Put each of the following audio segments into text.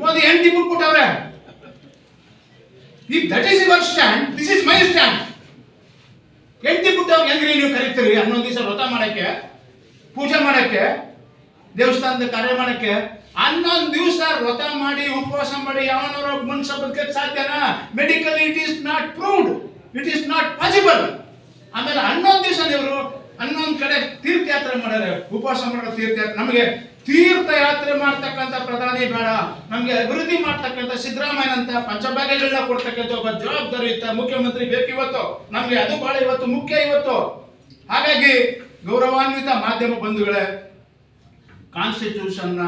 ಮೋದಿ ಹೆಂಡತಿ ಬಿಟ್ಬಿಟ್ಟವ್ರೆ ಈ that is your stand this is my stand ಹೆಂಡತಿ ಬಿಟ್ಟವ್ರು ಹೆಂಗ್ರಿ ನೀವು ಕರಿತೀರಿ? ಹನ್ನೊಂದು ದಿವಸ ವ್ರತ ಮಾಡಕ್ಕೆ, ಪೂಜೆ ಮಾಡಕ್ಕೆ, ದೇವಸ್ಥಾನದ ಕಾರ್ಯ ಮಾಡಕ್ಕೆ, ಹನ್ನೊಂದು ದಿವಸ ವ್ರತ ಮಾಡಿ, ಉಪವಾಸ ಮಾಡಿ ಯಾವನಾರ ಮನುಷ್ಯ ಬದುಕಕ್ಕೆ ಸಾಧ್ಯನಾ? Medical it is not proved it is not possible ಆಮೇಲೆ ಹನ್ನೊಂದು ದಿವಸ ದೇವರು ಹನ್ನೊಂದು ಕಡೆ ತೀರ್ಥಯಾತ್ರೆ ಮಾಡ್ಯಾರೆ. ಉಪವಾಸ ಮಾಡೋ ತೀರ್ಥಯಾತ್ರೆ. ನಮಗೆ ತೀರ್ಥಯಾತ್ರೆ ಮಾಡ್ತಕ್ಕಂಥ ಪ್ರಧಾನಿ ಬೇಡ, ನಮಗೆ ಅಭಿವೃದ್ಧಿ ಮಾಡ್ತಕ್ಕಂಥ ಸಿದ್ದರಾಮಯ್ಯನಂತ ಪಂಚಭಾಗ್ಯಗಳನ್ನ ಕೊಡ್ತಕ್ಕಂಥ ಒಬ್ಬ ಜವಾಬ್ದಾರಿ ಇತ್ತ ಮುಖ್ಯಮಂತ್ರಿ ಬೇಕು ಇವತ್ತು. ನಮಗೆ ಅದು ಬಹಳ ಇವತ್ತು ಮುಖ್ಯ ಇವತ್ತು. ಹಾಗಾಗಿ ಗೌರವಾನ್ವಿತ ಮಾಧ್ಯಮ ಬಂಧುಗಳೇ ಕಾನ್ಸ್ಟಿಟ್ಯೂಷನ್ನ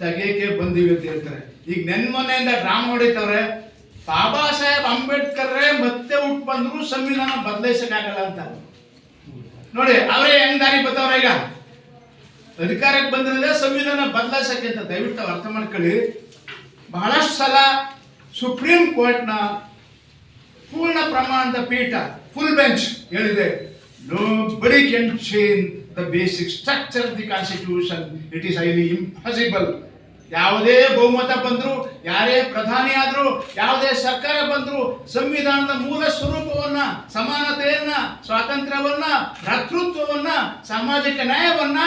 ತೆಗೆಯಕ್ಕೆ ಬಂದಿವೆ ಅಂತ ಹೇಳ್ತಾರೆ. ಈಗ ನೆನ್ಮೊನೆಯಿಂದ ಡ್ರಾಮ ಹೊಡಿತವ್ರೆ, ಬಾಬಾ ಸಾಹೇಬ್ ಅಂಬೇಡ್ಕರ್ ಮತ್ತೆ ಹುಟ್ಟು ಬಂದ್ರು ಸಂವಿಧಾನ ಬದಲಾಯಿಸಕ್ಕಾಗಲ್ಲ ಅಂತ. ನೋಡಿ, ಅವರೇ ಹೆಂಗ್ ದಾರಿ ಬರ್ತಾವ್ರ ಈಗ? ಅಧಿಕಾರಕ್ಕೆ ಬಂದ್ರಲ್ಲೇ ಸಂವಿಧಾನ ಬದಲಾಯಿಸಕ್ಕೆ ಅಂತ ದಯವಿಟ್ಟು ಅರ್ಥ ಮಾಡ್ಕೊಳ್ಳಿ. ಬಹಳಷ್ಟು ಸಲ ಸುಪ್ರೀಂ ಕೋರ್ಟ್ನ ಪೂರ್ಣ ಪ್ರಮಾಣದ ಪೀಠ ಫುಲ್ ಬೆಂಚ್ ಹೇಳಿದೆ nobody can change the basic structure of the constitution it is highly impossible ಯಾವುದೇ ಬಹುಮತ ಬಂದ್ರು, ಯಾರೇ ಪ್ರಧಾನಿ ಆದರೂ, ಯಾವುದೇ ಸರ್ಕಾರ ಬಂದ್ರು, ಸಂವಿಧಾನದ ಮೂಲ ಸ್ವರೂಪವನ್ನ, ಸಮಾನತೆಯನ್ನ, ಸ್ವಾತಂತ್ರ್ಯವನ್ನ, ಭ್ರಾತೃತ್ವವನ್ನ, ಸಾಮಾಜಿಕ ನ್ಯಾಯವನ್ನ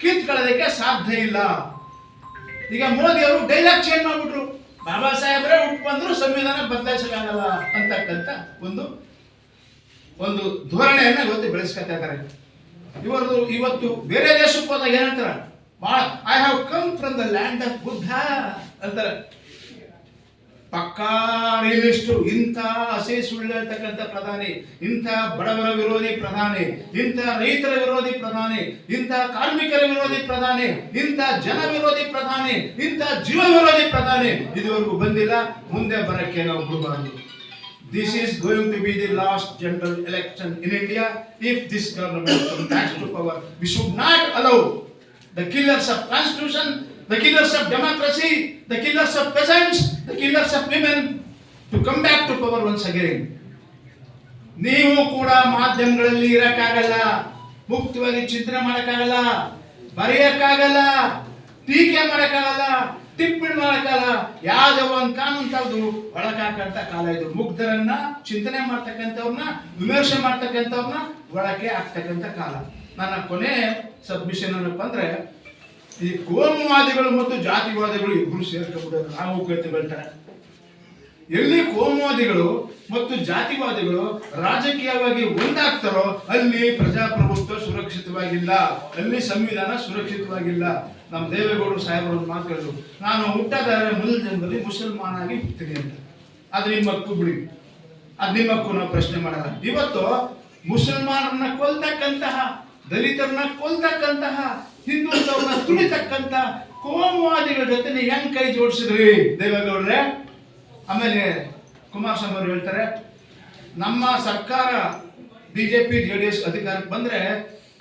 ಕಿತ್ಕೊಳ್ಳೋದಕ್ಕೆ ಸಾಧ್ಯ ಇಲ್ಲ. ಈಗ ಮೋದಿ ಅವರು ಡೈಲಾಗ್ ಚೇಂಜ್ ಮಾಡ್ಬಿಟ್ರು. ಬಾಬಾ ಸಾಹೇಬ್ರೆ ಉಪ್ಪು ಬಂದ್ರು ಸಂವಿಧಾನ ಬದಲಾಯಿಸಲಾಗಲ್ಲ ಅಂತಕ್ಕಂಥ ಒಂದು ಒಂದು ಧೋರಣೆಯನ್ನು ಇವತ್ತು ಬೆಳೆಸ್ಕೊತಾ ಇದ್ದಾರೆ. ಇವರು ಇವತ್ತು ಬೇರೆ ದೇಶಕ್ಕೆ ಹೋದಾಗ ಏನಂತಾರ? ಬಹಳ I have come from the land of Buddha ಅಂತಾರೆ. ಪಕ್ಕಾ ರಿಯಲಿಸ್ಟು ಇಂಥ ಹಸಿ ಸುಳ್ಳು ಹೇಳ್ತಕ್ಕಂಥ ಪ್ರಧಾನಿ, ಇಂಥ ಬಡವರ ವಿರೋಧಿ ಪ್ರಧಾನಿ, ಇಂಥ ರೈತರ ವಿರೋಧಿ ಪ್ರಧಾನಿ, ಇಂಥ ಕಾರ್ಮಿಕರ ವಿರೋಧಿ ಪ್ರಧಾನಿ, ಇಂಥ ಜನ ವಿರೋಧಿ ಪ್ರಧಾನಿ, ಇಂಥ ಜೀವ ವಿರೋಧಿ ಪ್ರಧಾನಿ, ಇದುವರೆಗೂ ಬಂದಿಲ್ಲ. ಮುಂದೆ ಬರಕ್ಕೆ ನಾವು ಬಿಡಬಾರ್ದು this is going to be the last general election in India if this government to power we should not allow the killers of constitution, the killers of democracy, the killers of peasants, the killers of women to come back to power once again. ನೀವು ಕೂಡ ಮಾಧ್ಯಮಗಳಲ್ಲಿ ಇರಕ್ಕಾಗಲ್ಲ ಮುಕ್ತವಾಗಿ ಚಿಂತನೆ ಮಾಡಕ್ಕಾಗಲ್ಲ ಬರೆಯಕ್ಕಾಗಲ್ಲ ಟೀಕೆ ಮಾಡಕ್ಕಾಗಲ್ಲ ಟಿಪ್ಪಣಿ ಮಾಡಕ್ಕಾಗಲ್ಲ ಯಾವ್ದೋ ಒಂದು ಕಾನೂನು ತೆಗೆದು ಒಳಗಾಕಂತ ಕಾಲ ಇದು ಮುಗ್ಧರನ್ನ ಚಿಂತನೆ ಮಾಡ್ತಕ್ಕಂಥವ್ರನ್ನ ವಿಮರ್ಶೆ ಮಾಡ್ತಕ್ಕಂಥವ್ರನ್ನ ಒಳಗೆ ಆಗ್ತಕ್ಕಂಥ ಕಾಲ ನನ್ನ ಕೊನೆ ಸಬ್ಮಿಷನ್ ಏನಪ್ಪ ಅಂದ್ರೆ, ಈ ಕೋಮುವಾದಿಗಳು ಮತ್ತು ಜಾತಿವಾದಿಗಳು ಇಬ್ರು ಸೇರ್ಕೊಂಡ್ಬಿಡೋದು ನಾವು ಬೆಳ್ತಾರೆ ಎಲ್ಲಿ ಕೋಮುವಾದಿಗಳು ಮತ್ತು ಜಾತಿವಾದಿಗಳು ರಾಜಕೀಯವಾಗಿ ಒಂದಾಗ್ತಾರೋ ಅಲ್ಲಿ ಪ್ರಜಾಪ್ರಭುತ್ವ ಸುರಕ್ಷಿತವಾಗಿಲ್ಲ. ಅಲ್ಲಿ ಸಂವಿಧಾನ ಸುರಕ್ಷಿತವಾಗಿಲ್ಲ. ನಮ್ಮ ದೇವೇಗೌಡರು ಸಾಹೇಬರು ಮಾತು ಹೇಳಿದ್ರು. ನಾನು ಹುಟ್ಟದಾರೆ ಮೊದಲ ಜನ್ಮದಲ್ಲಿ ಮುಸಲ್ಮಾನ್ ಆಗಿ ಹುಟ್ಟಿದೆ ಅಂತ. ಅದು ನಿಮ್ಮ ಬಿಡಿ. ಅದು ನಿಮ್ಮ ಹಕ್ಕು ನಾವು ಪ್ರಶ್ನೆ ಮಾಡಲ್ಲ ಇವತ್ತು ಮುಸಲ್ಮಾನರನ್ನ ಕೊಲ್ತಕ್ಕಂತಹ ದಲಿತರನ್ನ ಕೊಲ್ತಕ್ಕಂತಹ ಹಿಂದುತ್ವವನ್ನ ತುಳಿತಕ್ಕಂತ ಕೋಮುವಾದಿಗಳ ಜೊತೆ ಹೆಂಗ್ ಕೈ ಜೋಡಿಸಿದ್ರಿ? ದೇವೇಗೌಡ್ರೆ? ಆಮೇಲೆ ಕುಮಾರಸ್ವಾಮಿ ಅವರು ಹೇಳ್ತಾರೆ, ನಮ್ಮ ಸರ್ಕಾರ ಬಿಜೆಪಿ ಜೆ ಡಿ ಎಸ್ ಅಧಿಕಾರಕ್ಕೆ ಬಂದ್ರೆ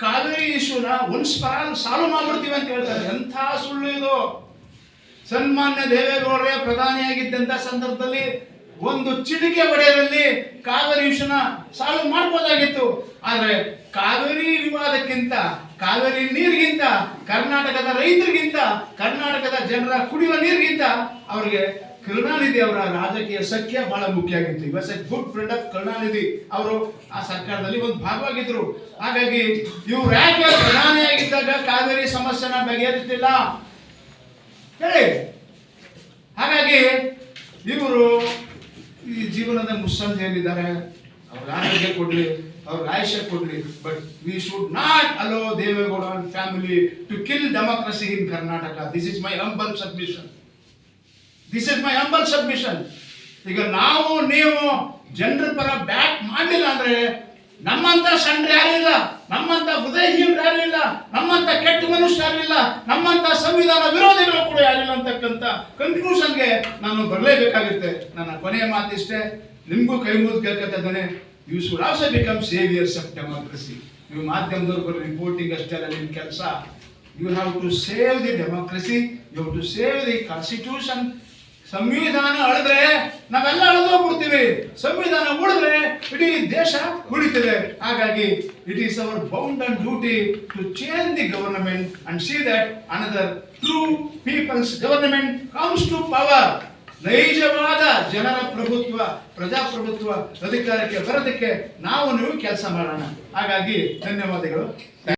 ಕಾವೇರಿ ಇಶ್ಯೂನ ಒಂದ್ ಫಾರ್ ಸಾಲು ಮಾಡ್ಬಿಡ್ತೀವಿ ಅಂತ ಹೇಳ್ತಾರೆ. ಎಂಥ ಸುಳ್ಳು ಇದು? ಸನ್ಮಾನ್ಯ ದೇವೇಗೌಡರೇ ಪ್ರಧಾನಿಯಾಗಿದ್ದಂತ ಸಂದರ್ಭದಲ್ಲಿ ಒಂದು ಚಿಟಿಕೆ ಒಡೆಯರಲ್ಲಿ ಕಾವೇರಿ ವಿಷನ ಸಾಲ್ವ್ ಮಾಡ್ಬೋದಾಗಿತ್ತು. ಆದ್ರೆ ಕಾವೇರಿ ವಿವಾದಕ್ಕಿಂತ, ಕಾವೇರಿ ನೀರಿಗಿಂತ, ಕರ್ನಾಟಕದ ರೈತರಿಗಿಂತ, ಕರ್ನಾಟಕದ ಜನರ ಕುಡಿಯುವ ನೀರಿಗಿಂತ ಅವರಿಗೆ ಕರುಣಾನಿಧಿ ಅವರ ರಾಜಕೀಯ ಸಖ್ಯ ಬಹಳ ಮುಖ್ಯ ಆಗಿತ್ತು. Was a good friend of Karunanidhi ಅವರು ಆ ಸರ್ಕಾರದಲ್ಲಿ ಒಂದು ಭಾಗವಾಗಿದ್ರು. ಹಾಗಾಗಿ ಇವ್ರು ಯಾಕೆ ಪ್ರಧಾನಿಯಾಗಿದ್ದಾಗ ಕಾವೇರಿ ಸಮಸ್ಯೆನ ಬಗೆಹರಿಸಲಿಲ್ಲ? ಹೇಳಿ. ಹಾಗಾಗಿ ಇವರು ಈ ಮುಸ್ಸಂತ ಏನಿದ್ದಾರೆ ಅವ್ರ ಆರೋಗ್ಯ ಕೊಡ್ಲಿ, ಅವ್ರ ಆಯುಷ್ಯ ಕೊಡ್ಲಿ but we should not allow Deve Gowda family to kill democracy in Karnataka this is my humble submission this is my humble submission ಈಗ ನಾವು, ನೀವು, ಜನರ ಪರ ಬ್ಯಾಕ್ ಮಾಡಲಿಲ್ಲ ಅಂದ್ರೆ ನಮ್ಮಂತ ಸಣ್ಣ ಯಾರಿಲ್ಲ ನಮ್ಮಂತ ಹೃದಯಹೀನರು ಯಾರಿಲ್ಲ ನಮ್ಮಂತ ಕೆಟ್ಟ ಮನುಷ್ಯ ಯಾರಿಲ್ಲ ನಮ್ಮಂತ ಸಂವಿಧಾನ ವಿರೋಧಿಗಳು ಕೂಡ ಯಾರಿಲ್ಲ ಅಂತಕ್ಕಂಥ ಕನ್ಕ್ಲೂಷನ್ಗೆ ನಾನು ಬರಲೇಬೇಕಾಗುತ್ತೆ. ನನ್ನ ಕೊನೆಯ ಮಾತಿಷ್ಟೇ. ನಿಮಗೂ ಕೈ ಮುಗಿದು ಕೇಳ್ಕೊತಾನೆ you should also become saviours of democracy ನೀವು ಮಾಧ್ಯಮದವ್ರು ಬರೋ ರಿಪೋರ್ಟಿಂಗ್ ಅಷ್ಟೇ ಅಲ್ಲ ನಿಮ್ಮ ಕೆಲಸ. You have to save the democracy you have to save the constitution ಸಂವಿಧಾನ ಅಳಿದ್ರೆ ನಾವೆಲ್ಲ ಅಳಿದೋಗ್ಬಿಡ್ತೀವಿ ಸಂವಿಧಾನ ಉಳಿದ್ರೆ ಇಡೀ ದೇಶ ಉಳಿತದೆ ಹಾಗಾಗಿ it is our bound and duty to change the government and see that another true people's government comes to power ನೈಜವಾದ ಜನರ ಪ್ರಭುತ್ವ, ಪ್ರಜಾಪ್ರಭುತ್ವ ಅಧಿಕಾರಕ್ಕೆ ಬರೋದಕ್ಕೆ ನಾವು ನೀವು ಕೆಲಸ ಮಾಡೋಣ. ಹಾಗಾಗಿ ಧನ್ಯವಾದಗಳು.